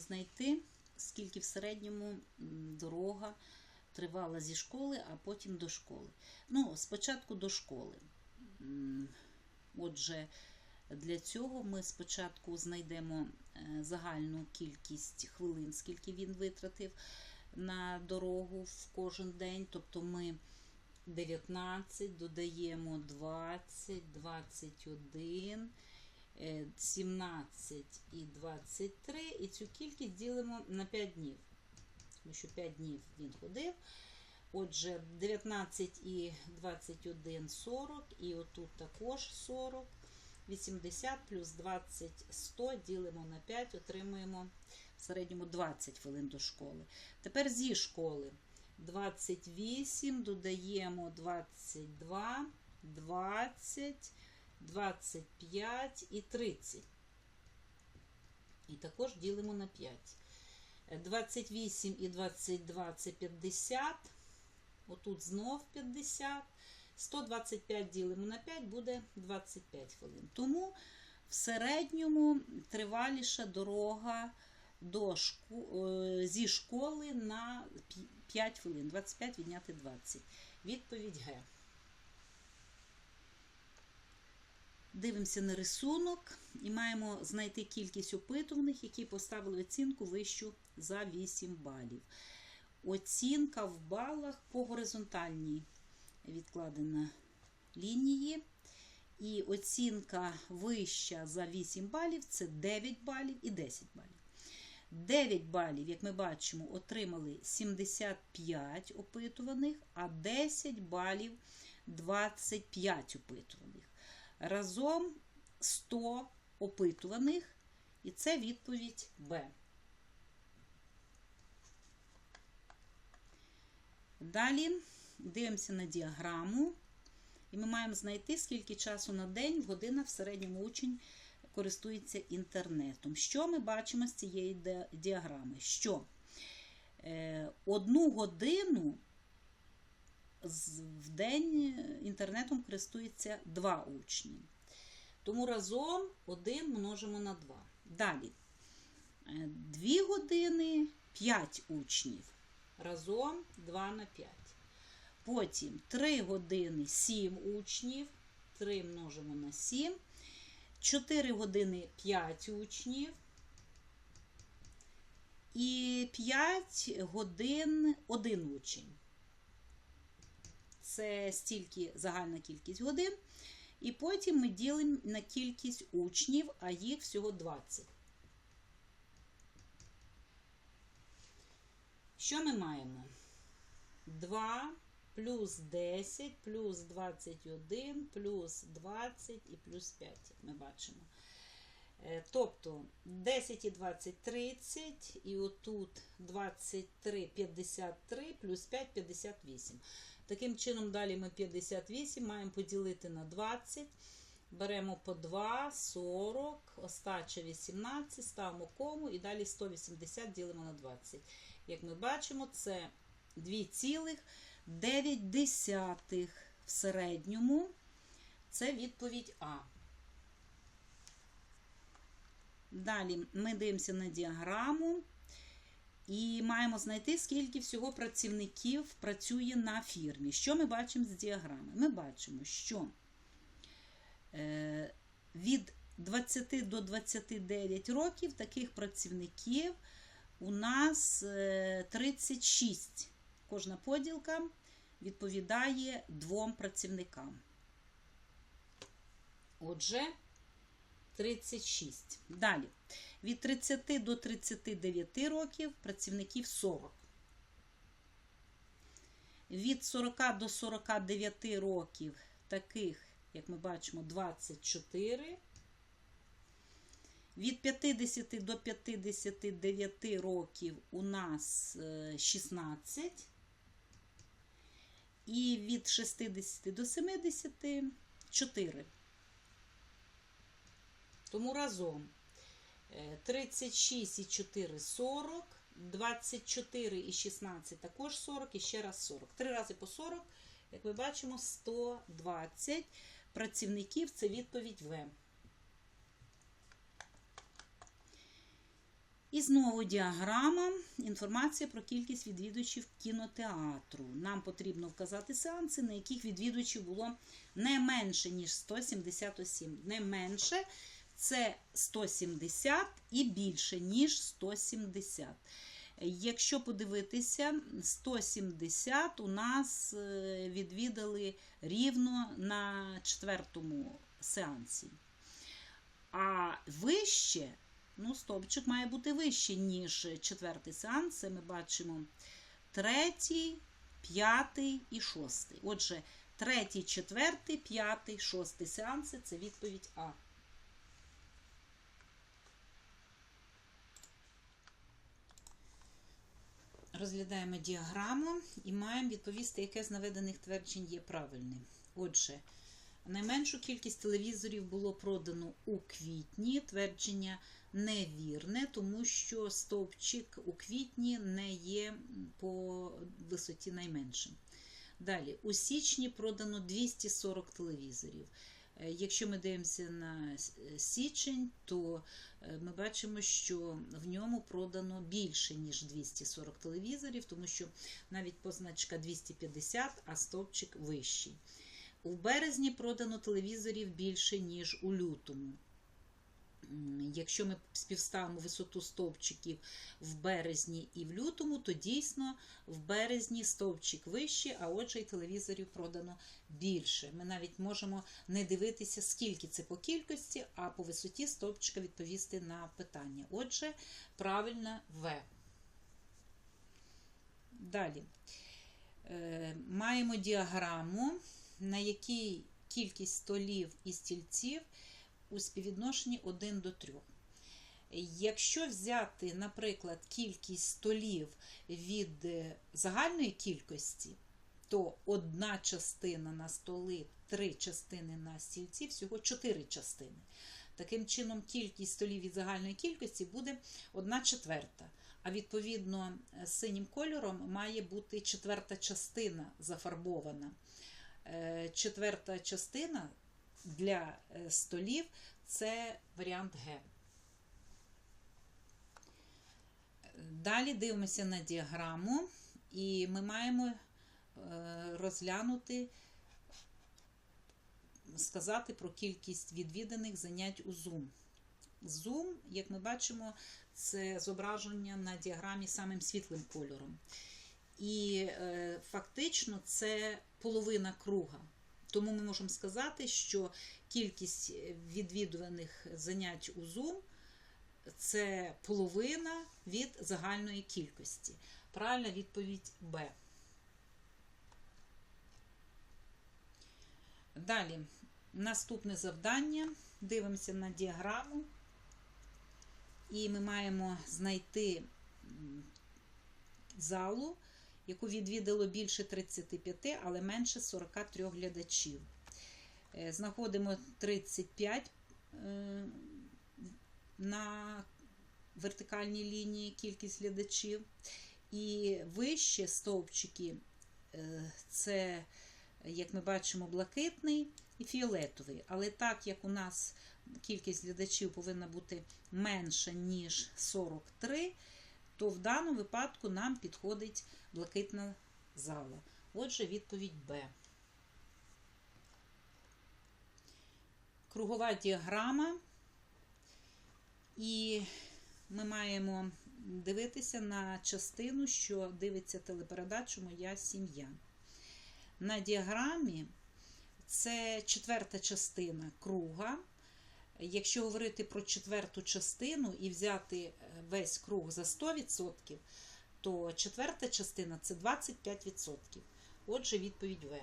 знайти, скільки в середньому дорога тривала зі школи, а потім до школи. Ну, спочатку до школи. Отже, для цього ми спочатку знайдемо е, загальну кількість хвилин, скільки він витратив на дорогу в кожен день. Тобто ми 19 додаємо 20, 21, е, 17 і 23. І цю кількість ділимо на 5 днів. Тому що 5 днів він ходив. Отже, 19 і 21 40, і отут також 40. 80 плюс 20 100 ділимо на 5, отримуємо в середньому 20 хвилин до школи. Тепер зі школи 28 додаємо 22, 20, 25 і 30. І також ділимо на 5. Е, 28 і 22 це 50. Отут знов 50. 125 ділимо на 5 буде 25 хвилин. Тому в середньому триваліша дорога до шку... е, зі школи на 5 хвилин. 25 відняти 20. Відповідь Г. Дивимося на рисунок і маємо знайти кількість опитуваних, які поставили оцінку вищу за 8 балів. Оцінка в балах по горизонтальній відкладена лінії. І оцінка вища за 8 балів це 9 балів і 10 балів. 9 балів, як ми бачимо, отримали 75 опитуваних, а 10 балів 25 опитуваних. Разом 100 опитуваних, і це відповідь Б. Далі дивимося на діаграму, і ми маємо знайти, скільки часу на день в годинах в середньому учень користується інтернетом. Що ми бачимо з цієї діаграми? Що е, одну годину в день інтернетом користується два учні. Тому разом 1 множимо на 2. Далі. 2 години 5 учнів. Разом 2 на 5. Потім 3 години 7 учнів. 3 множимо на 7. 4 години 5 учнів. І 5 годин 1 учень. Це стільки загальна кількість годин. І потім ми ділимо на кількість учнів, а їх всього 20. Що ми маємо? 2 плюс 10, плюс 21, плюс 20 і плюс 5, як ми бачимо. Е, Тобто 10 і 20 30, і отут 23 53, плюс 5 58. Таким чином, далі ми 58 маємо поділити на 20. Беремо по 2, 40, остача 18, ставимо кому і далі 180 ділимо на 20. Як ми бачимо, це 2,9 в середньому. Це відповідь А. Далі ми дивимося на діаграму і маємо знайти, скільки всього працівників працює на фірмі. Що ми бачимо з діаграми? Ми бачимо, що е, від 20 до 29 років таких працівників у нас е, 36. Кожна поділка відповідає двом працівникам. Отже, 36. Далі. Від 30 до 39 років працівників 40. Від 40 до 49 років таких, як ми бачимо, 24. Від 50 до 59 років у нас е, 16. І від 60 до 70 4. Тому разом е, 36 і 4 40, 24 і 16 також 40 і ще раз 40. Три рази по 40, як ми бачимо, 120 працівників це відповідь В. І знову діаграма. Інформація про кількість відвідувачів кінотеатру. Нам потрібно вказати сеанси, на яких відвідувачів було не менше, ніж 170 осіб. Не менше це 170 і більше, ніж 170. Якщо подивитися, 170 у нас е, відвідали рівно на четвертому сеансі. А вище, ну, стовпчик має бути вище, ніж четвертий сеанс. Це ми бачимо третій, п'ятий і шостий. Отже, третій, четвертий, п'ятий, шостий сеанси це відповідь А. Розглядаємо діаграму і маємо відповісти, яке з наведених тверджень є правильним. Отже, найменшу кількість телевізорів було продано у квітні. Твердження невірне, тому що стовпчик у квітні не є по висоті найменшим. Далі, у січні продано 240 телевізорів. Е, Якщо ми дивимося на січень, то е, ми бачимо, що в ньому продано більше, ніж 240 телевізорів, тому що навіть позначка 250, а стовпчик вищий. У березні продано телевізорів більше, ніж у лютому. Якщо ми співставимо висоту стовпчиків в березні і в лютому, то дійсно в березні стовпчик вищий, а отже, і телевізорів продано більше. Ми навіть можемо не дивитися, скільки це по кількості, а по висоті стовпчика відповісти на питання. Отже, правильно В. Далі. Е, маємо діаграму, на якій кількість столів і стільців у співвідношенні 1 до 3. Якщо взяти, наприклад, кількість столів від е, загальної кількості, то одна частина на столи, три частини на стільці, всього чотири частини. Таким чином, кількість столів від загальної кількості буде одна четверта. А відповідно, е, синім кольором має бути четверта частина зафарбована. Е, Четверта частина для е, столів це варіант Г. Далі дивимося на діаграму, і ми маємо е, розглянути, сказати про кількість відвіданих занять у Zoom. Zoom, як ми бачимо, це зображення на діаграмі самим світлим кольором. І е, фактично це половина круга. Тому ми можемо сказати, що кількість відвідуваних занять у Zoom це половина від загальної кількості. Правильна відповідь Б. Далі, наступне завдання. Дивимося на діаграму. І ми маємо знайти залу, яку відвідало більше 35, але менше 43 глядачів. Е, Знаходимо 35 е, на вертикальній лінії кількість глядачів. І вище стовпчики е, це, як ми бачимо, блакитний і фіолетовий. Але так як у нас кількість глядачів повинна бути менша, ніж 43, то в даному випадку нам підходить блакитна зала. Отже, відповідь Б. Кругова діаграма. І ми маємо дивитися на частину, що дивиться телепередачу Моя сім'я. На діаграмі це четверта частина круга. Якщо говорити про четверту частину і взяти е, весь круг за 100%, то четверта частина це 25%. Отже, відповідь В.